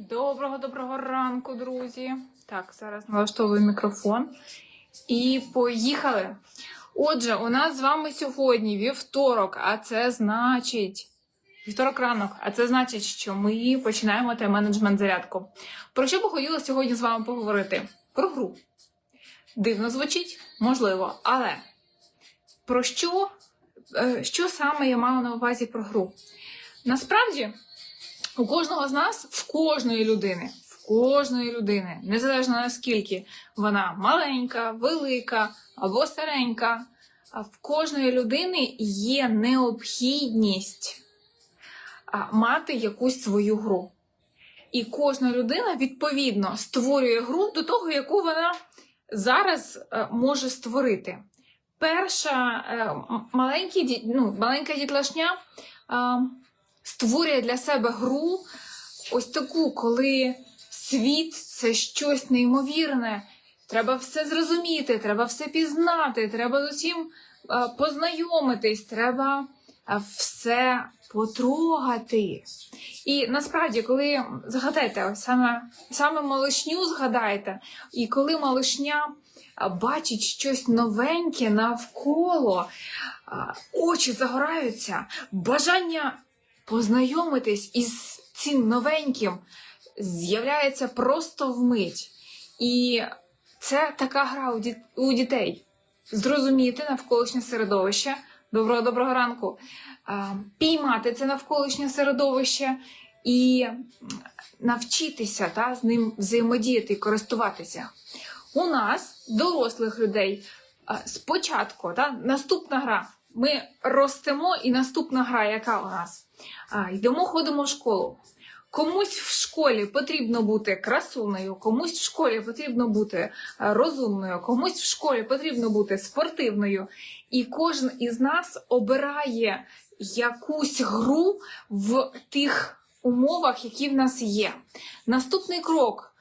Доброго доброго ранку, друзі. Так, зараз налаштовую мікрофон. І поїхали. Отже, у нас з вами сьогодні вівторок, а це значить. Вівторок ранок, а це значить, що ми починаємо тайм-менеджмент зарядку. Про що би хотіла сьогодні з вами поговорити? Про гру. Дивно звучить, можливо, але про що, е, що саме я мала на увазі про гру? Насправді, у кожного з нас, в кожної людини, в кожної людини, незалежно наскільки вона маленька, велика або старенька, в кожної людини є необхідність мати якусь свою гру. І кожна людина, відповідно, створює гру до того, яку вона зараз е, може створити. Перша е, маленькі, ну, маленька дітлашня е, створює для себе гру ось таку, коли світ це щось неймовірне. Треба все зрозуміти, треба все пізнати, треба з усім е, познайомитись, треба е, все потрогати. І насправді, коли згадайте, саме, саме малишню згадайте, і коли малишня бачить щось новеньке навколо, очі загораються, бажання познайомитись із цим новеньким з'являється просто вмить. І це така гра у, дітей. Зрозуміти навколишнє середовище. Доброго доброго ранку. Піймати це навколишнє середовище і навчитися та, з ним взаємодіяти і користуватися. У нас, дорослих людей, спочатку, та, наступна гра. Ми ростемо, і наступна гра, яка у нас? А, йдемо, ходимо в школу. Комусь в школі потрібно бути красунею, комусь в школі потрібно бути е, розумною, комусь в школі потрібно бути спортивною. І кожен із нас обирає якусь гру в тих умовах, які в нас є. Наступний крок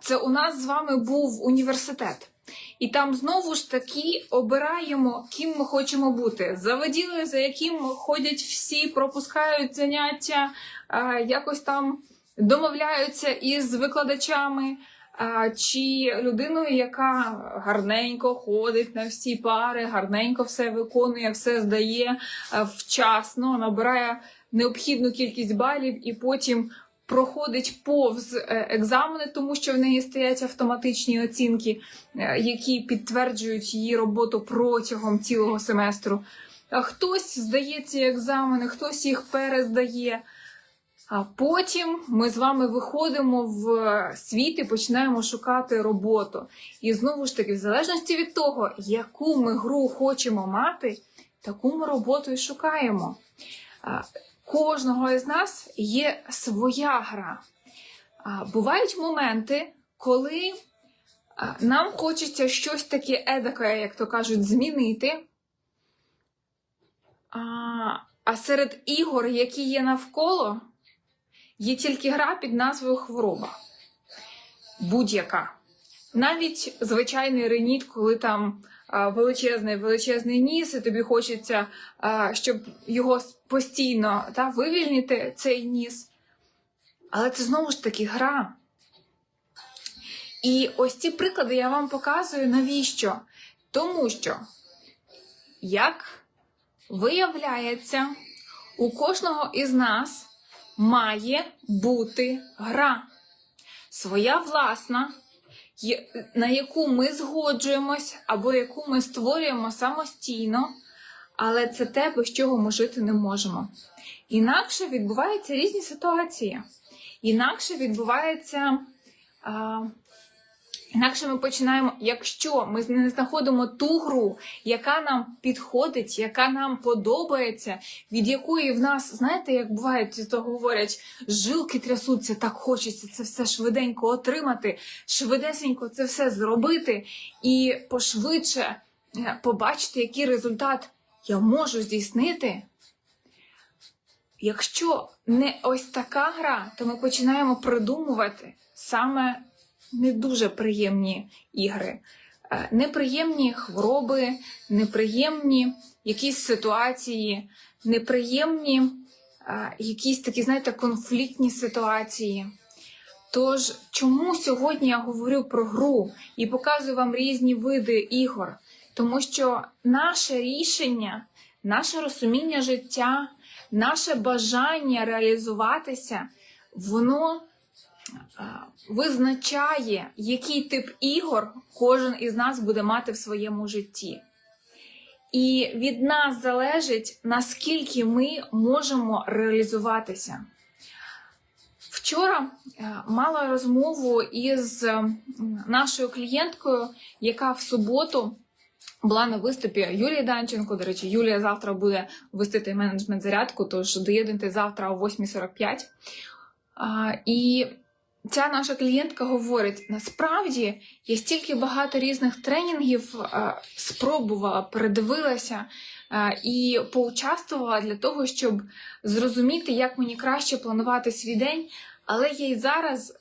це у нас з вами був університет. І там знову ж таки обираємо, ким ми хочемо бути. Заводіли, за яким ходять всі, пропускають заняття, якось там домовляються із викладачами, чи людиною, яка гарненько ходить на всі пари, гарненько все виконує, все здає вчасно, набирає необхідну кількість балів і потім. Проходить повз е, екзамени, тому що в неї стоять автоматичні оцінки, е, які підтверджують її роботу протягом цілого семестру. Хтось здає ці екзамени, хтось їх перездає. А потім ми з вами виходимо в світ і починаємо шукати роботу. І знову ж таки, в залежності від того, яку ми гру хочемо мати, таку ми роботу і шукаємо. Кожного із нас є своя гра. Бувають моменти, коли нам хочеться щось таке едакое, як то кажуть, змінити. А серед ігор, які є навколо, є тільки гра під назвою хвороба. Будь-яка. Навіть звичайний реніт, коли там величезний величезний ніс, і тобі хочеться, щоб його постійно та, вивільнити, цей ніс. Але це знову ж таки гра. І ось ці приклади я вам показую навіщо? Тому що, як виявляється, у кожного із нас має бути гра. Своя власна, на яку ми згоджуємось або яку ми створюємо самостійно, але це те, без чого ми жити не можемо. Інакше відбуваються різні ситуації. Інакше відбувається. Інакше ми починаємо, якщо ми не знаходимо ту гру, яка нам підходить, яка нам подобається, від якої в нас, знаєте, як бувають, то говорять, жилки трясуться, так хочеться це все швиденько отримати, швидесенько це все зробити і пошвидше е, побачити, який результат я можу здійснити. Якщо не ось така гра, то ми починаємо придумувати саме не дуже приємні ігри. Е, Неприємні хвороби, неприємні якісь ситуації, неприємні е, якісь такі, знаєте, конфліктні ситуації. Тож, чому сьогодні я говорю про гру і показую вам різні види ігор? Тому що наше рішення, наше розуміння життя, наше бажання реалізуватися, воно визначає, який тип ігор кожен із нас буде мати в своєму житті. І від нас залежить, наскільки ми можемо реалізуватися. Вчора е, мала розмову із е, нашою клієнткою, яка в суботу була на виступі Юлії Данченко. До речі, Юлія завтра буде вести менеджмент зарядку, тож доєднуйте завтра о 8.45. І ця наша клієнтка говорить: насправді я стільки багато різних тренінгів е, спробувала, передивилася е, і поучаствувала для того, щоб зрозуміти, як мені краще планувати свій день, але я й зараз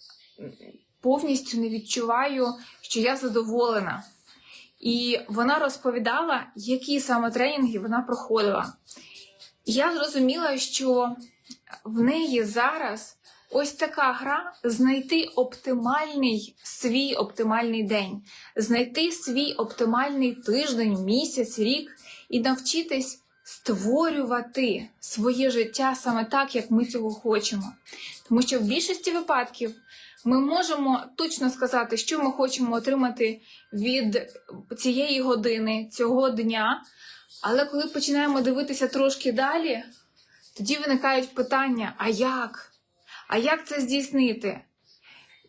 повністю не відчуваю, що я задоволена. І вона розповідала, які саме тренінги вона проходила. Я зрозуміла, що в неї зараз ось така гра знайти оптимальний свій оптимальний день, знайти свій оптимальний тиждень, місяць, рік і навчитись створювати своє життя саме так, як ми цього хочемо. Тому що в більшості випадків ми можемо точно сказати, що ми хочемо отримати від цієї години, цього дня. Але коли починаємо дивитися трошки далі, тоді виникають питання: а як? А як це здійснити?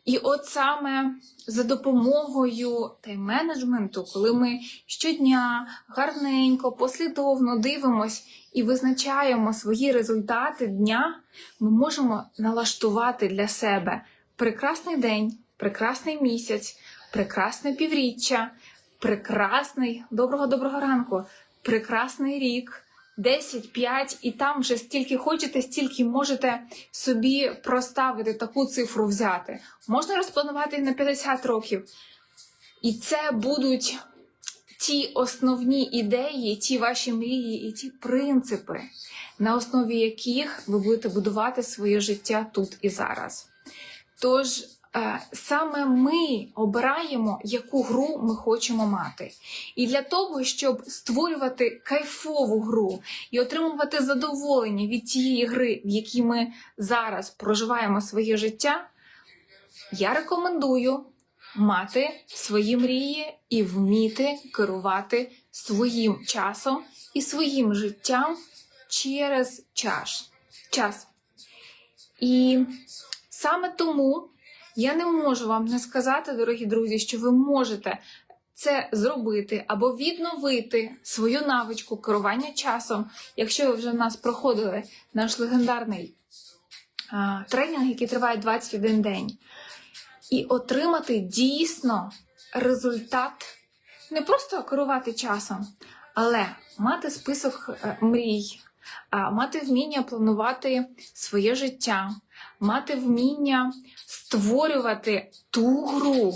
І от саме за допомогою тайм-менеджменту, коли ми щодня гарненько, послідовно дивимось і визначаємо свої результати дня, ми можемо налаштувати для себе прекрасний день, прекрасний місяць, прекрасне півріччя, прекрасний доброго доброго ранку, прекрасний рік. 10, 5, і там вже стільки хочете, стільки можете собі проставити таку цифру взяти. Можна розпланувати на 50 років. І це будуть ті основні ідеї, ті ваші мрії і ті принципи, на основі яких ви будете будувати своє життя тут і зараз. Тож саме ми обираємо, яку гру ми хочемо мати. І для того, щоб створювати кайфову гру і отримувати задоволення від тієї гри, в якій ми зараз проживаємо своє життя, я рекомендую мати свої мрії і вміти керувати своїм часом і своїм життям через час. час. І саме тому я не можу вам не сказати, дорогі друзі, що ви можете це зробити або відновити свою навичку керування часом, якщо ви вже в нас проходили наш легендарний а, тренінг, який триває 21 день, і отримати дійсно результат, не просто керувати часом, але мати список е, мрій, а, мати вміння планувати своє життя, мати вміння створювати ту гру,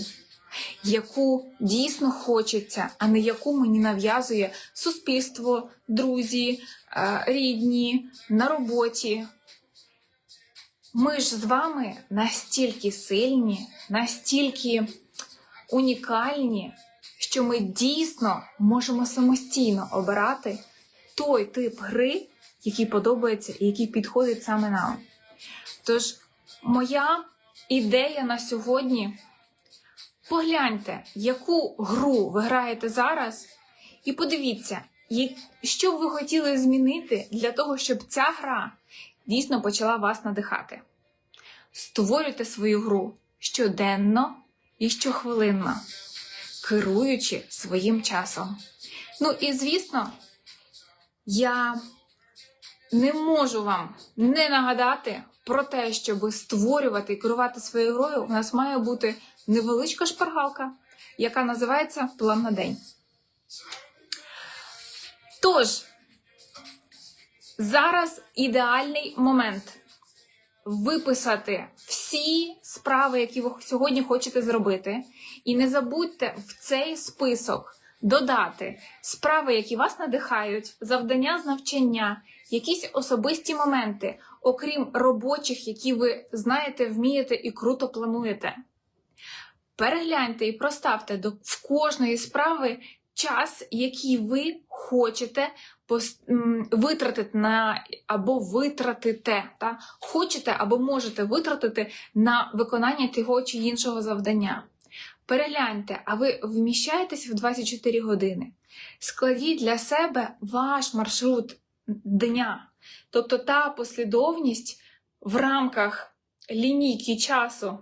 яку дійсно хочеться, а не яку мені нав'язує суспільство, друзі, е, рідні на роботі. Ми ж з вами настільки сильні, настільки унікальні, що ми дійсно можемо самостійно обирати той тип гри, який подобається і який підходить саме нам. Тож, моя ідея на сьогодні. Погляньте, яку гру ви граєте зараз, і подивіться, що б ви хотіли змінити для того, щоб ця гра дійсно почала вас надихати. Створюйте свою гру щоденно і щохвилинно, керуючи своїм часом. Ну і звісно, я не можу вам не нагадати про те, щоб створювати і керувати своєю грою, у нас має бути невеличка шпаргалка, яка називається План на день. Тож, зараз ідеальний момент виписати всі справи, які ви сьогодні хочете зробити, і не забудьте в цей список додати справи, які вас надихають, завдання з навчання, якісь особисті моменти, окрім робочих, які ви знаєте, вмієте і круто плануєте. Перегляньте і проставте до в кожної справи час, який ви хочете витратити на або витратите, та хочете або можете витратити на виконання того чи іншого завдання. Перегляньте, а ви вміщаєтесь в 24 години. Складіть для себе ваш маршрут дня, тобто та послідовність в рамках лінійки часу,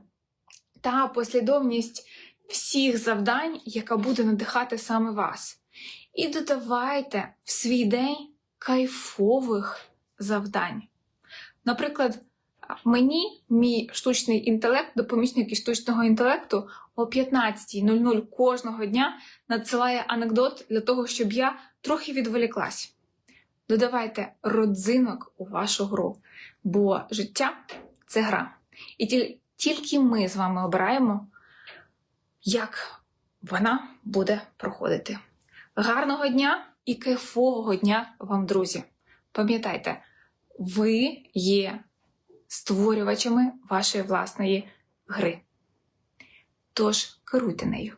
та послідовність всіх завдань, яка буде надихати саме вас. І додавайте в свій день кайфових завдань. Наприклад, мені мій штучний інтелект, допомічник із штучного інтелекту о 15.00 кожного дня надсилає анекдот для того, щоб я трохи відволіклась. Додавайте родзинок у вашу гру, бо життя це гра. І тільки ми з вами обираємо, як вона буде проходити. Гарного дня і кайфового дня вам, друзі! Пам'ятайте, ви є створювачами вашої власної гри. Тож керуйте нею.